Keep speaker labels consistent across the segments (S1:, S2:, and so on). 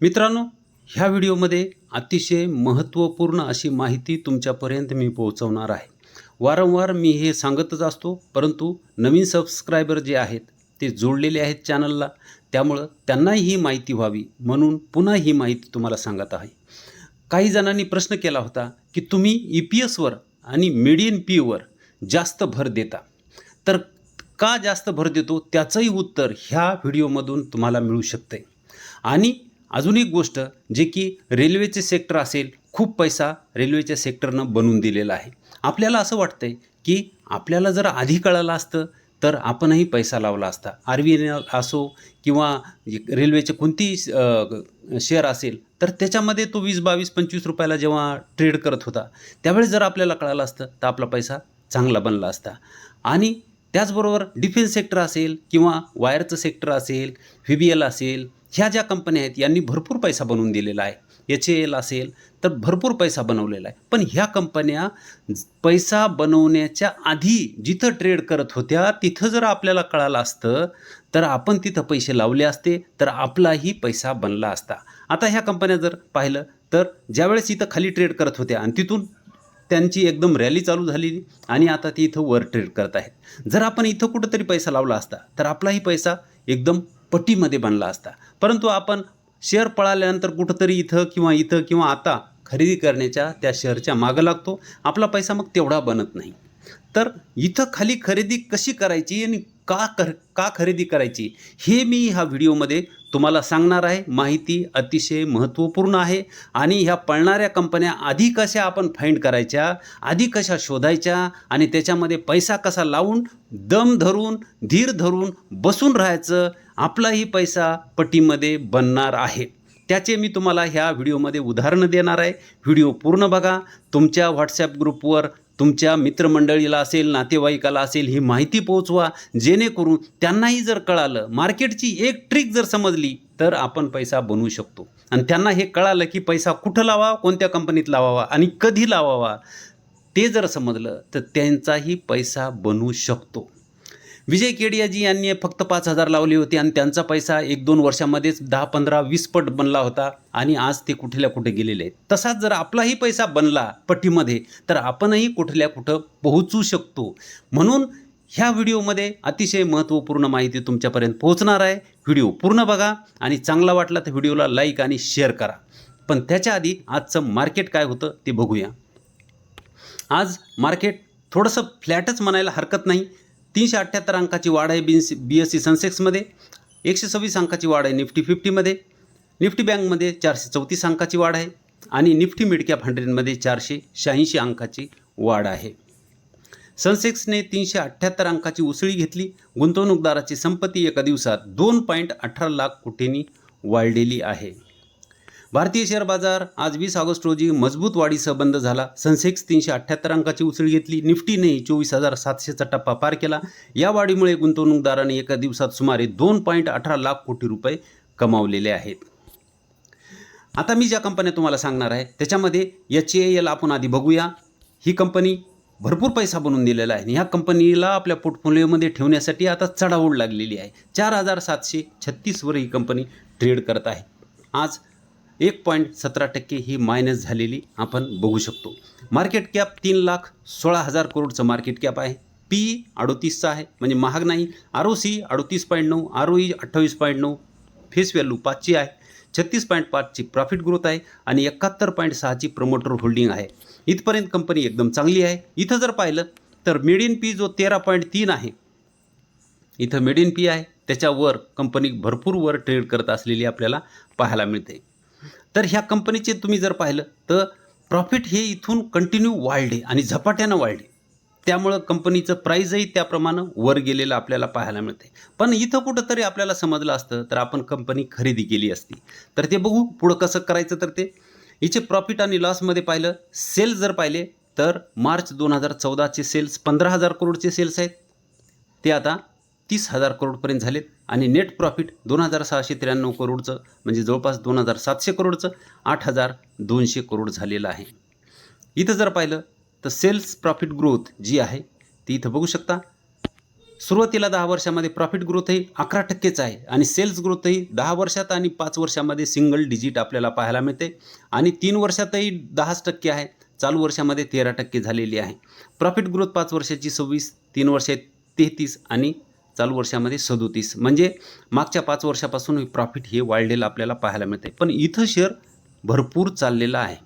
S1: मित्रांनो ह्या व्हिडिओमध्ये अतिशय महत्त्वपूर्ण अशी माहिती तुमच्यापर्यंत मी पोहोचवणार आहे. वारंवार मी हे सांगतच असतो परंतु नवीन सबस्क्रायबर जे आहेत ते जोडलेले आहेत चॅनलला त्यामुळं त्यांनाही ही माहिती व्हावी म्हणून पुन्हा ही माहिती तुम्हाला सांगत आहे. काही जणांनी प्रश्न केला होता की तुम्ही ई पी एसवर आणि मिडियन पीवर जास्त भर देता. तर का जास्त भर देतो? त्याचंही उत्तर ह्या व्हिडिओमधून तुम्हाला मिळू शकते आणि अजून एक गोष्ट जे की रेल्वेचे सेक्टर असेल खूप पैसा रेल्वेच्या सेक्टरनं बनवून दिलेला आहे. आपल्याला असं वाटतंय की आपल्याला जर आधी कळालं असतं तर आपणही पैसा लावला असता. आर व्ही एन असो किंवा रेल्वेचे कोणतीही शेअर असेल तर त्याच्यामध्ये तो वीस बावीस पंचवीस रुपयाला जेव्हा ट्रेड करत होता त्यावेळेस जर आपल्याला कळालं असतं तर आपला पैसा चांगला बनला असता. आणि त्याचबरोबर डिफेन्स सेक्टर असेल किंवा वायरचं सेक्टर असेल व्ही बी एल असेल ह्या ज्या कंपन्या आहेत यांनी भरपूर पैसा बनवून दिलेला आहे. एच ए एल असेल तर भरपूर पैसा बनवलेला आहे. पण ह्या कंपन्या पैसा बनवण्याच्या आधी जिथं ट्रेड करत होत्या तिथं जर आपल्याला कळालं असतं तर आपण तिथं पैसे लावले असते तर आपलाही पैसा बनला असता. आता ह्या कंपन्या जर पाहिलं तर ज्यावेळेस इथं खाली ट्रेड करत होत्या आणि तिथून त्यांची एकदम रॅली चालू झालेली आणि आता ती इथं वर ट्रेड करत आहेत. जर आपण इथं कुठंतरी पैसा लावला असता तर आपलाही पैसा एकदम पटीमध्ये बनला असता. परंतु आपण शेअर पळाल्यानंतर कुठंतरी इथं किंवा इथं किंवा आता खरेदी करण्याच्या त्या शेअरच्या मागं लागतो. आपला पैसा मग तेवढा बनत नाही. तर इथं खाली खरेदी कशी करायची आणि का कर का खरेदी करायची हे मी ह्या व्हिडिओमध्ये तुम्हाला सांगणार आहे माहिती अतिशय महत्त्वपूर्ण आहे आणि ह्या पळणाऱ्या कंपन्या आधी कशा आपण फाईंड करायच्या आधी कशा शोधायच्या आणि त्याच्यामध्ये पैसा कसा लावून दम धरून धीर धरून बसून राहायचं आपलाही पैसा पटीमध्ये बनणार आहे. त्याचे मी तुम्हाला ह्या व्हिडिओमध्ये उदाहरणं देणार आहे. व्हिडिओ पूर्ण बघा. तुमच्या व्हॉट्सॲप ग्रुपवर तुमच्या मित्रमंडळीला असेल नातेवाईकाला असेल ही माहिती पोहोचवा. जेणेकरून त्यांनाही जर कळालं मार्केटची एक ट्रिक जर समजली तर आपण पैसा बनवू शकतो. आणि त्यांना हे कळालं की पैसा कुठं लावा कोणत्या कंपनीत लावावा आणि कधी लावावा ते जर समजलं तर त्यांचाही पैसा बनवू शकतो. विजय केडियाजी यांनी फक्त पाच हजार लावले होते आणि त्यांचा पैसा एक दोन वर्षामध्येच दहा पंधरा वीस पट बनला होता आणि आज ते कुठल्या कुठे गेलेले आहेत. तसाच जर आपलाही पैसा बनला पट्टीमध्ये तर आपणही कुठल्या कुठं पोहोचू शकतो. म्हणून ह्या व्हिडिओमध्ये अतिशय महत्त्वपूर्ण माहिती तुमच्यापर्यंत पोहोचणार आहे. व्हिडिओ पूर्ण बघा आणि चांगला वाटला तर व्हिडिओला लाईक आणि शेअर करा. पण त्याच्या आधी आजचं मार्केट काय होतं ते बघूया. आज मार्केट थोडंसं फ्लॅटच म्हणायला हरकत नाही तीनशे अठ्ठ्याहत्तर अंकाची वाढ आहे B C B S C सेन्सेक्समध्ये एकशे सव्वीस अंकाची वाढ आहे निफ्टी फिफ्टीमध्ये निफ्टी बँकमध्ये चारशे चौतीस अंकाची वाढ आहे आणि निफ्टी मिडकॅप हंड्रेडमध्ये चारशे शहाऐंशी अंकाची वाढ आहे. सेन्सेक्सने तीनशे अठ्ठ्याहत्तर अंकाची उसळी घेतली. गुंतवणूकदाराची संपत्ती एका दिवसात दोन पॉईंट अठरा लाख कोटींनी वाढलेली आहे. भारतीय शेअर बाजार आज वीस ऑगस्ट रोजी मजबूत वाढीसह बंद झाला. सेन्सेक्स तीनशे अठ्ठ्याहत्तर अंकाची उसळ घेतली. निफ्टीनेही चोवीस हजार सातशेचा टप्पा पार केला. या वाढीमुळे गुंतवणूकदाराने एका दिवसात सुमारे दोन पॉईंट अठरा लाख कोटी रुपये कमावलेले आहेत. आता मी ज्या कंपन्या तुम्हाला सांगणार आहे त्याच्यामध्ये एच ए एल आपण आधी बघूया. ही कंपनी भरपूर पैसा बनवून दिलेला आहे आणि ह्या कंपनीला आपल्या पोर्टफोलिओमध्ये ठेवण्यासाठी आता चढाओढ लागलेली आहे. चार हजार सातशे छत्तीसवर ही कंपनी ट्रेड करत आहे. आज एक पॉईंट सतरा टक्के ही मायनस झालेली आपण बघू शकतो. मार्केट कॅप तीन लाख सोळा हजार करोडचं मार्केट कॅप आहे. पी अडोतीसचा आहे म्हणजे महाग नाही. आर ओ सी अडोतीस पॉईंट नऊ आर ओ ई अठ्ठावीस पॉईंट नऊ फेस व्हॅल्यू पाचची आहे. छत्तीस पॉईंट पाचची प्रॉफिट ग्रोथ आहे आणि एकाहत्तर पॉईंट सहाची प्रमोटर होल्डिंग आहे. इथपर्यंत कंपनी एकदम चांगली आहे. इथं जर पाहिलं तर मेड इन पी जो तेरा पॉईंट तीन आहे इथं मेड इन पी आहे. त्याच्यावर कंपनी भरपूर वर ट्रेड करत असलेली आपल्याला पाहायला मिळते. तर ह्या कंपनीचे तुम्ही जर पाहिलं तर प्रॉफिट हे इथून कंटिन्यू वाढले आणि झपाट्यानं वाढले. त्यामुळं कंपनीचं प्राईजही त्याप्रमाणे वर गेलेलं आपल्याला पाहायला मिळते पण इथं कुठंतरी आपल्याला समजलं असतं तर आपण कंपनी खरेदी केली असती. तर ते बघू पुढं कसं करायचं तर ते. हिचे प्रॉफिट आणि लॉसमध्ये पाहिलं सेल्स जर पाहिले तर मार्च दोन हजार चौदाचे सेल्स पंधरा हजार करोडचे सेल्स आहेत. ते आता तीस हजार करोडपर्यंत झालेत आणि नेट प्रॉफिट दोन हजार सहाशे त्र्याण्णव करोडचं म्हणजे जवळपास दोन हजार सातशे करोडचं आठ हजार दोनशे करोड झालेलं आहे. इथं जर पाहिलं तर सेल्स प्रॉफिट ग्रोथ जी आहे ती इथं बघू शकता. सुरुवातीला दहा वर्षामध्ये प्रॉफिट ग्रोथही अकरा टक्केच आहे आणि सेल्स ग्रोथही दहा वर्षात आणि पाच वर्षामध्ये सिंगल डिजिट आपल्याला पाहायला मिळते. आणि तीन वर्षातही दहाच टक्के आहे चालू वर्षामध्ये तेरा टक्के झालेली आहे. प्रॉफिट ग्रोथ पाच वर्षाची सव्वीस तीन वर्षात तेहतीस आणि चालू वर्षामध्ये सदोतीस. म्हणजे मागच्या पाच वर्षापासून प्रॉफिट हे वाढलेलं आपल्याला पाहायला मिळते पण इथं शेअर भरपूर चाललेला आहे.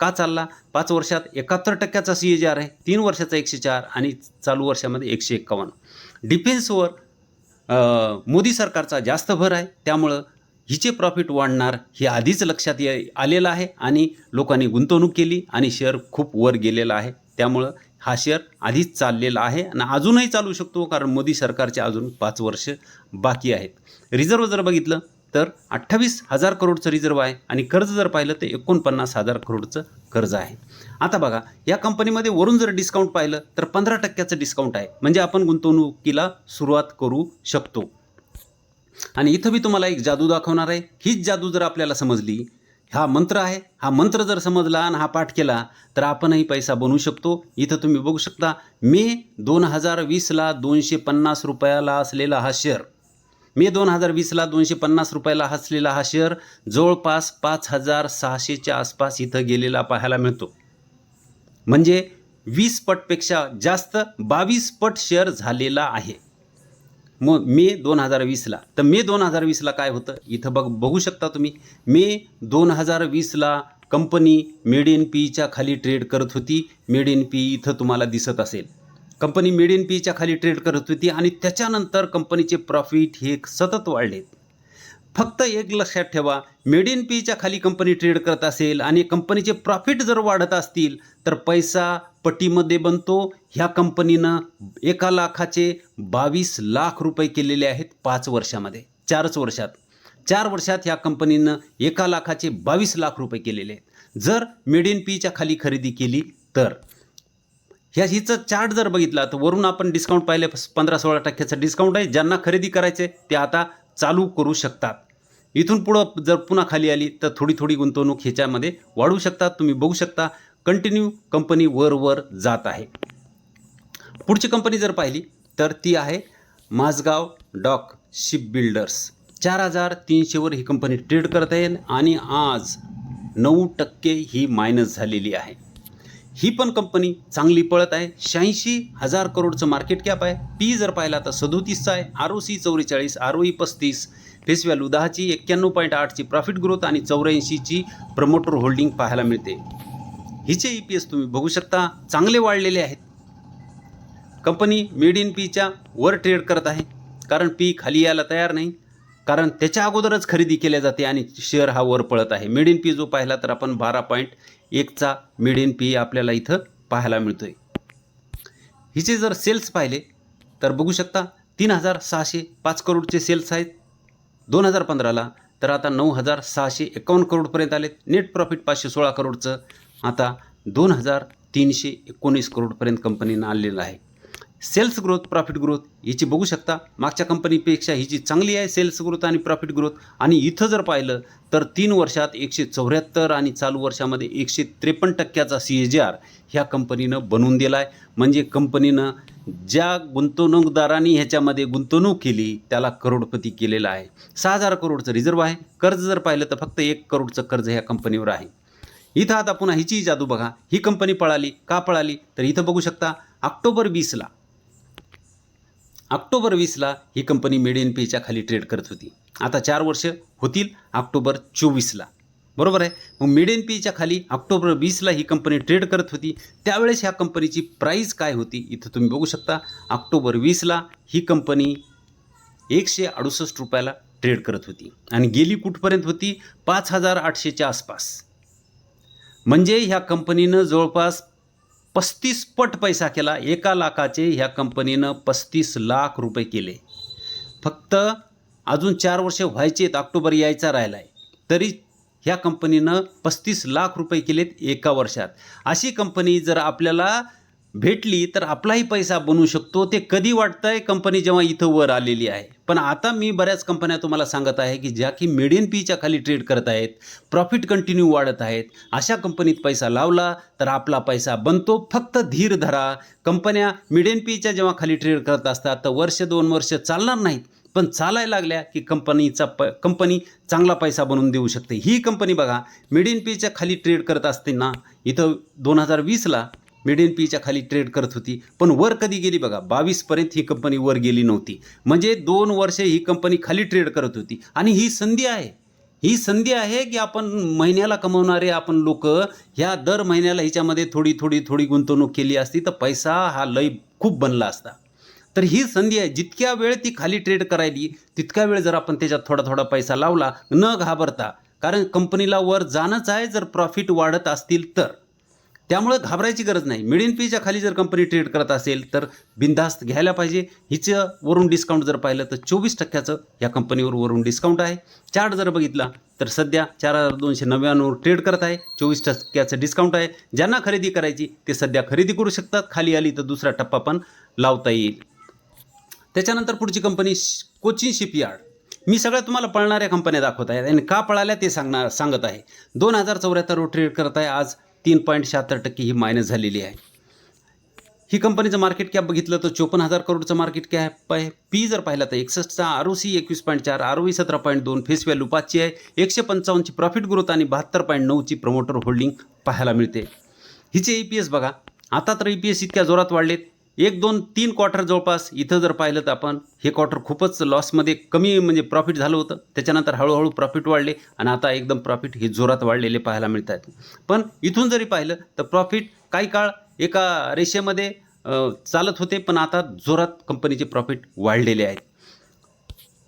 S1: का चालला? पाच वर्षात एकाहत्तर टक्क्याचा सी ए जी आर आहे. तीन वर्षाचा एकशे चार आणि चालू वर्षामध्ये एकशे एक्कावन्न डिफेन्सवर मोदी सरकारचा जास्त भर आहे. त्यामुळं हिचे प्रॉफिट वाढणार हे आधीच लक्षात ये आलेलं आहे आणि लोकांनी गुंतवणूक केली आणि शेअर खूप वर गेलेला आहे. त्यामुळं हा शेअर आधीच चाललेला आहे आणि अजूनही चालू शकतो कारण मोदी सरकारचे अजून पाच वर्ष बाकी आहेत. रिझर्व जर बघितलं तर अठ्ठावीस हजार करोडचं रिझर्व आहे आणि कर्ज जर पाहिलं तर एकोणपन्नास हजार करोडचं कर्ज आहे. आता बघा या कंपनीमध्ये वरून जर डिस्काउंट पाहिलं तर पंधरा टक्क्याचं डिस्काउंट आहे. म्हणजे आपण गुंतवणुकीला सुरुवात करू शकतो. आणि इथं मी तुम्हाला एक जादू दाखवणार आहे. हीच जादू जर आपल्याला समजली हा मंत्र आहे. हा मंत्र जर समजला आणि हा पाठ केला तर आपणही पैसा बनवू शकतो. इथं तुम्ही बघू शकता मे दोन हजार वीसला दोनशे पन्नास रुपयाला असलेला हा शेअर मे दोन हजार वीसला दोनशे पन्नास रुपयाला असलेला हा शेअर जवळपास पाच हजार सहाशेच्या आसपास इथं गेलेला पाहायला मिळतो. म्हणजे वीस पटपेक्षा जास्त बावीस पट शेअर झालेला आहे. मग मे दोन हजार वीसला. तर मे दोन हजार वीसला काय होतं? इथं बघ बघू शकता तुम्ही. मे दोन हजार वीसला कंपनी मेड इन पीच्या खाली ट्रेड करत होती. मेड इन पी इथं तुम्हाला दिसत असेल. कंपनी मेड इन पीच्या खाली ट्रेड करत होती आणि त्याच्यानंतर कंपनीचे प्रॉफिट हे सतत वाढलेत. फक्त एक लक्षात ठेवा मेड इन पीच्या खाली कंपनी ट्रेड करत असेल आणि कंपनीचे प्रॉफिट जर वाढत असतील तर पैसा पटीमध्ये बनतो. ह्या कंपनीनं एका लाखाचे बावीस लाख रुपये केलेले आहेत पाच वर्षामध्ये चारच वर्षात. चार वर्षात ह्या कंपनीनं एका लाखाचे बावीस लाख रुपये केलेले आहेत. जर मेड इन पीच्या खाली खरेदी केली तर. ह्या हिचं चार्ट जर बघितला तर वरून आपण डिस्काउंट पाहिले पंधरा सोळा टक्क्याचं डिस्काउंट आहे. ज्यांना खरेदी करायचे ते आता चालू करू शकतात. इथून पुढं जर पुन्हा खाली आली तर थोडी थोडी गुंतवणूक ह्याच्यामध्ये वाढवू शकतात. तुम्ही बघू शकता कंटिन्यू कंपनी वर वर जात आहे. पुढची कंपनी जर पाहिली तर ती आहे माझगाव डॉक शिप बिल्डर्स. चार हजार तीनशेवर ही कंपनी ट्रेड करत आहे आणि आज नऊ टक्के ही मायनस झालेली आहे. ही पण कंपनी चांगली पळत आहे. शहाऐंशी हजार करोडचं मार्केट कॅप आहे. पी जर पाहिला तर सदोतीसचा आहे. आर ओ सी चौवेचाळीस आर ओ ई पस्तीस. फेस व्हॅल्यू दहाची एक्क्याण्णव पॉईंट आठची प्रॉफिट ग्रोथ आणि चौऱ्याऐंशीची प्रमोटर होल्डिंग पाहायला मिळते. हिचे ई पी एस तुम्ही बघू शकता. चांगले वाढलेले आहेत. कंपनी मेड इन पीच्या वर ट्रेड करत आहे. कारण पी खाली यायला तयार नाही. कारण त्याच्या अगोदरच खरेदी केल्या जाते आणि शेअर हा वर पळत आहे. मेड इन पी जो पाहिला तर आपण बारा पॉईंट एकचा मिड इन पी आपल्याला इथं पाहायला मिळतो आहे हिचे जर सेल्स पाहिले तर बघू शकता तीन हजार सहाशे पाच करोडचे सेल्स आहेत. दोन हजार पंधराला तर आता नऊ हजार सहाशे एकावन्न करोडपर्यंत आलेत. नेट प्रॉफिट पाचशे सोळा करोडचं. आता दोन हजार तीनशे एकोणीस करोडपर्यंत कंपनीनं आणलेलं आहे. सेल्स ग्रोथ प्रॉफिट ग्रोथ हिची बघू शकता. मागच्या कंपनीपेक्षा हिची चांगली आहे सेल्स ग्रोथ आणि प्रॉफिट ग्रोथ आणि इथं जर पाहिलं तर तीन वर्षात एकशे चौऱ्याहत्तर आणि चालू वर्षामध्ये एकशे त्रेपन्न टक्क्याचा सी ए जी आर ह्या कंपनीनं बनवून दिला आहे. म्हणजे कंपनीनं ज्या गुंतवणूकदारांनी ह्याच्यामध्ये गुंतवणूक केली त्याला करोडपती केलेला आहे. सहा हजार करोडचं रिझर्व आहे. कर्ज जर पाहिलं तर फक्त एक करोडचं कर्ज ह्या कंपनीवर आहे. इथं आता पुन्हा हिची जादू बघा. ही कंपनी पळाली. का पळाली? तर इथं बघू शकता ऑक्टोबर वीसला ऑक्टोबर वीसला ही कंपनी मेड इन पीच्या खाली ट्रेड करत होती. आता चार वर्ष होतील ऑक्टोबर चोवीसला. बरोबर आहे? मग मेड इन पीच्या खाली ऑक्टोबर वीसला ही कंपनी ट्रेड करत होती. त्यावेळेस ह्या कंपनीची प्राईस काय होती? इथं तुम्ही बघू शकता. ऑक्टोबर वीसला ही कंपनी एकशे अडुसष्ट रुपयाला ट्रेड करत होती. आणि गेली कुठपर्यंत होती? पाच हजार आठशेच्या आसपास. म्हणजे ह्या कंपनीनं जवळपास पस्तीस पट पैसा केला. एका लाखाचे ह्या कंपनीनं पस्तीस लाख रुपये केले. फक्त अजून चार वर्ष व्हायचे आहेत ऑक्टोबर यायचा राहिला आहे तरी ह्या कंपनीनं पस्तीस लाख रुपये केलेत एका वर्षात. अशी कंपनी जर आपल्याला भेटली तर आपलाही पैसा बनू शकतो. ते कधी वाटतंय? कंपनी जेव्हा इथं वर आलेली आहे. पण आता मी बऱ्याच कंपन्या तुम्हाला सांगत आहे की ज्या की मिडियन पीच्या खाली ट्रेड करत आहेत प्रॉफिट कंटिन्यू वाढत आहेत. अशा कंपनीत पैसा लावला तर आपला पैसा बनतो. फक्त धीर धरा. कंपन्या मिडियन पीच्या जेव्हा खाली ट्रेड करत असतात तर वर्ष दोन वर्ष चालणार नाहीत. पण चालायला लागल्या की कंपनीचा प कंपनी चांगला पैसा बनवून देऊ शकते. ही कंपनी बघा मिडियन पीच्या खाली ट्रेड करत असताना इथं दोन हजार वीसला मिडियन पीच्या खाली ट्रेड करत होती. पण वर कधी गेली बघा बावीसपर्यंत ही कंपनी वर गेली नव्हती. म्हणजे दोन वर्षे ही कंपनी खाली ट्रेड करत होती. आणि ही संधी आहे. ही संधी आहे की आपण महिन्याला कमवणारे आपण लोक ह्या दर महिन्याला ह्याच्यामध्ये थोडी थोडी थोडी गुंतवणूक केली असती तर पैसा हा लय खूप बनला असता. तर ही संधी आहे. जितक्या वेळ ती खाली ट्रेड करायली तितक्या वेळ जर आपण त्याच्यात थोडा थोडा पैसा लावला न घाबरता. कारण कंपनीला वर जाणंच आहे जर प्रॉफिट वाढत असतील तर. त्यामुळं घाबरायची गरज नाही. मिडियन पीच्या खाली जर कंपनी ट्रेड करत असेल तर बिनधास्त घ्यायला पाहिजे. हिचं वरून डिस्काउंट जर पाहिलं तर चोवीस टक्क्याचं या कंपनीवर वरून डिस्काउंट आहे. चार्ट जर बघितला तर सध्या चार हजार दोनशे नव्याण्णववर ट्रेड करत आहे. चोवीस टक्क्याचं डिस्काउंट आहे. ज्यांना खरेदी करायची ते सध्या खरेदी करू शकतात. खाली आली तर दुसरा टप्पा पण लावता येईल. त्याच्यानंतर पुढची कंपनी कोचिन शिपयार्ड. मी सगळ्या तुम्हाला पळणाऱ्या कंपन्या दाखवत आहे. आणि का पळाल्या ते सांगणार सांगत आहे. दोन हजार चौऱ्याहत्तरवर ट्रेड करत आहे. आज तीन पॉईंट शहात्तर टक्के ही मायनस झालेली आहे. ही कंपनीचं मार्केट कॅप बघितलं तर चोपन्न हजार करोडचं मार्केट कॅप आहे. पी जर पाहिलं तर एकसष्टचा आर ओ सी एकवीस पॉईंट चार आर ओ ई सतरा पॉईंट दोन फेस व्हॅल्यू पाचची आहे. एकशे पंचावन्नची प्रॉफिट ग्रोथ आणि बहात्तर पॉईंट नऊची प्रमोटर होल्डिंग पाहायला मिळते. हिचे ई पी एस बघा. आता तर ई पी एस इतक्या जोरात वाढलेत. एक दोन तीन क्वार्टर जवळपास इथं जर पाहिलं तर आपण हे क्वार्टर खूपच लॉसमध्ये कमी म्हणजे प्रॉफिट झालं होतं. त्याच्यानंतर हळूहळू प्रॉफिट वाढले आणि आता एकदम प्रॉफिट हे जोरात वाढलेले पाहायला मिळत आहेत पण इथून जरी पाहिलं तर प्रॉफिट काही काळ एका रेषेमध्ये चालत होते पण आता जोरात कंपनीचे प्रॉफिट वाढलेले आहेत.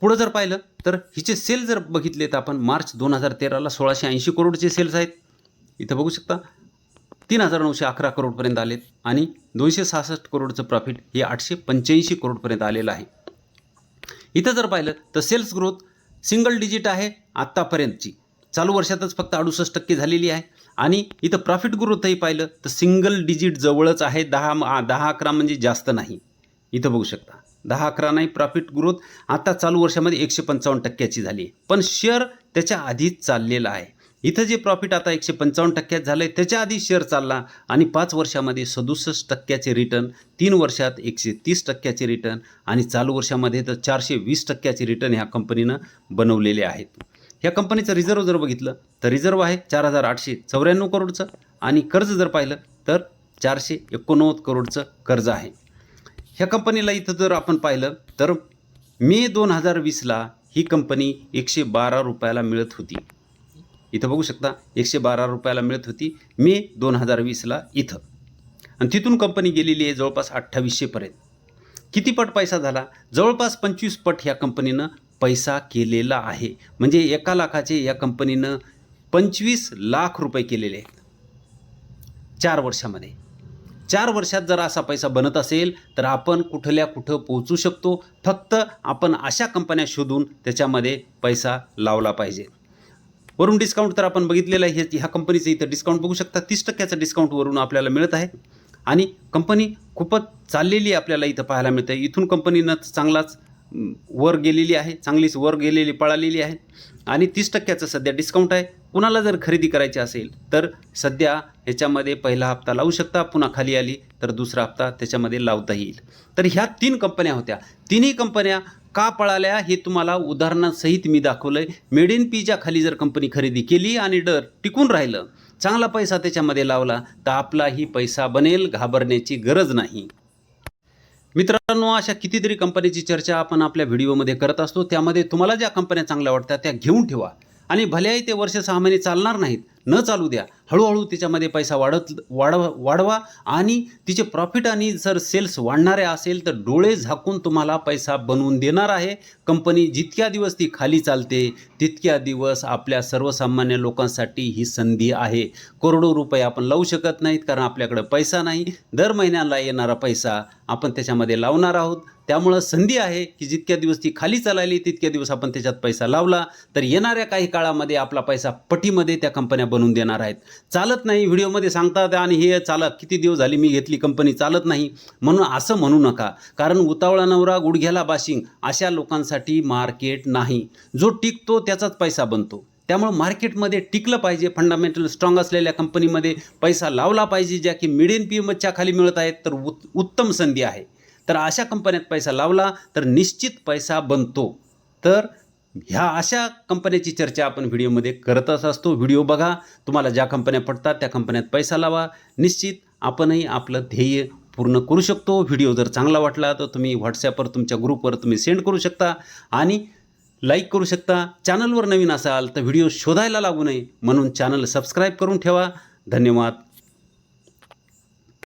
S1: पुढं जर पाहिलं तर हिचे सेल जर बघितले तर आपण मार्च दोन हजार तेराला सोळाशे ऐंशी करोडचे सेल्स आहेत. इथं बघू शकता. तीन हजार नऊशे अकरा करोडपर्यंत आलेत आणि दोनशे सहासष्ट करोडचं प्रॉफिट हे आठशे पंच्याऐंशी करोडपर्यंत आलेलं आहे. इथं जर पाहिलं तर सेल्स ग्रोथ सिंगल डिजिट आहे आत्तापर्यंतची चालू वर्षातच फक्त अडुसष्ट टक्के झालेली आहे. आणि इथं प्रॉफिट ग्रोथही पाहिलं तर सिंगल डिजिट जवळच आहे. दहा दहा अकरा म्हणजे जास्त नाही. इथं बघू शकता. दहा अकरा नाही प्रॉफिट ग्रोथ आता चालू वर्षामध्ये एकशे पंचावन्न टक्क्याची झाली आहे. पण शेअर त्याच्या आधीच चाललेला आहे. इथं जे प्रॉफिट आता एकशे पंचावन्न टक्क्यात झालं आहे त्याच्या आधी शेअर चालला आणि पाच वर्षामध्ये सदुसष्ट टक्क्याचे रिटर्न तीन वर्षात एकशे तीस टक्क्याचे रिटर्न आणि चालू वर्षामध्ये तर चारशे वीस टक्क्याचे रिटर्न ह्या कंपनीनं बनवलेले आहेत. ह्या कंपनीचं रिझर्व जर बघितलं तर रिझर्व आहे चार हजार आठशे चौऱ्याण्णव करोडचं आणि कर्ज जर पाहिलं तर चारशे एकोणनव्वद करोडचं कर्ज आहे. ह्या कंपनीला इथं जर आपण पाहिलं तर मे दोन हजार वीसला ही कंपनी एकशे बारा रुपयाला मिळत होती. इथं बघू शकता एकशे बारा रुपयाला मिळत होती मे दोन हजार वीसला इथं. आणि तिथून कंपनी गेलेली आहे जवळपास अठ्ठावीसशेपर्यंत किती पट पैसा झाला? जवळपास पंचवीस पट ह्या कंपनीनं पैसा केलेला आहे. म्हणजे एका लाखाचे या कंपनीनं पंचवीस लाख रुपये केलेले आहेत. चार वर्षामध्ये. चार वर्षात जर असा पैसा बनत असेल तर आपण कुठल्या कुठं पोहोचू शकतो? फक्त आपण अशा कंपन्या शोधून त्याच्यामध्ये पैसा लावला पाहिजे. वरून डिस्काउंट तर आपण बघितलेलं आहे. ह्या कंपनीचं इथं डिस्काउंट बघू शकता. तीस टक्क्याचं डिस्काउंट वरून आपल्याला मिळत आहे. आणि कंपनी खूपच चाललेली आपल्याला इथं पाहायला मिळतं आहे इथून कंपनीनं चांगलाच वर गेलेली आहे. चांगलीच वर गेलेली पळालेली आहे. आणि तीस टक्क्याचं सध्या डिस्काउंट आहे. कुणाला जर खरेदी करायची असेल तर सध्या ह्याच्यामध्ये पहिला हप्ता लावू शकता. पुन्हा खाली आली तर दुसरा हप्ता त्याच्यामध्ये लावता येईल. तर ह्या तीन कंपन्या होत्या. तिन्ही कंपन्या का पळाल्या हे तुम्हाला उदाहरणासहित मी दाखवलं आहे मेड इन पीच्या खाली जर कंपनी खरेदी केली आणि डर टिकून राहिलं चांगला पैसा त्याच्यामध्ये लावला तर आपलाही पैसा बनेल घाबरण्याची गरज नाही. मित्रांनो अशा कितीतरी कंपनीची चर्चा आपण आपल्या व्हिडिओमध्ये करत असतो. त्यामध्ये तुम्हाला ज्या कंपन्या चांगल्या वाटतात त्या घेऊन ठेवा. आणि भलेही ते वर्ष सहा महिने चालणार नाहीत. न चालू द्या. हळूहळू त्याच्यामध्ये पैसा वाढत वाढवा वाढवा आणि तिचे प्रॉफिट आणि जर सेल्स वाढणारे असेल तर डोळे झाकून तुम्हाला पैसा बनवून देणार आहे. कंपनी जितक्या दिवस ती खाली चालते तितक्या दिवस आपल्या सर्वसामान्य लोकांसाठी ही संधी आहे. करोडो रुपये आपण लावू शकत नाहीत कारण आपल्याकडे पैसा नाही. दर महिन्याला येणारा पैसा आपण त्याच्यामध्ये लावणार आहोत. त्यामुळं संधी आहे की जितक्या दिवस ती खाली चालायली तितक्या दिवस आपण त्याच्यात पैसा लावला तर येणाऱ्या काही काळामध्ये आपला पैसा पटीमध्ये त्या कंपन्या बनवून देणार आहेत. चालत नाही. व्हिडिओमध्ये सांगतात आणि हे चालत किती दिवस झाली मी घेतली कंपनी चालत नाही. म्हणून असं म्हणू नका. कारण उतावळा नवरा गुडघ्याला बाशिंग अशा लोकांसाठी मार्केट नाही. जो टिकतो त्याचाच पैसा बनतो. त्यामुळं मार्केटमध्ये टिकलं पाहिजे. फंडामेंटल स्ट्रॉंग असलेल्या कंपनीमध्ये पैसा लावला पाहिजे ज्या की मिडियन पी एमच्या खाली मिळत आहेत तर उत् उत्तम संधी आहे. तर अशा कंपन्यात पैसा लावला तर निश्चित पैसा बनतो. तर ह्या अशा कंपन्याची चर्चा आपण व्हिडिओमध्ये करतच असतो. व्हिडिओ बघा तुम्हाला ज्या कंपन्या पडतात त्या कंपन्यात पैसा लावा. निश्चित आपणही आपलं ध्येय पूर्ण करू शकतो. व्हिडिओ जर चांगला वाटला तर तुम्ही व्हॉट्सॲपवर तुमच्या ग्रुपवर तुम्ही सेंड करू शकता आणि लाईक करू शकता. चॅनलवर नवीन असाल तर व्हिडिओ शोधायला लागू नये. म्हणून चॅनल सबस्क्राईब करून ठेवा. धन्यवाद.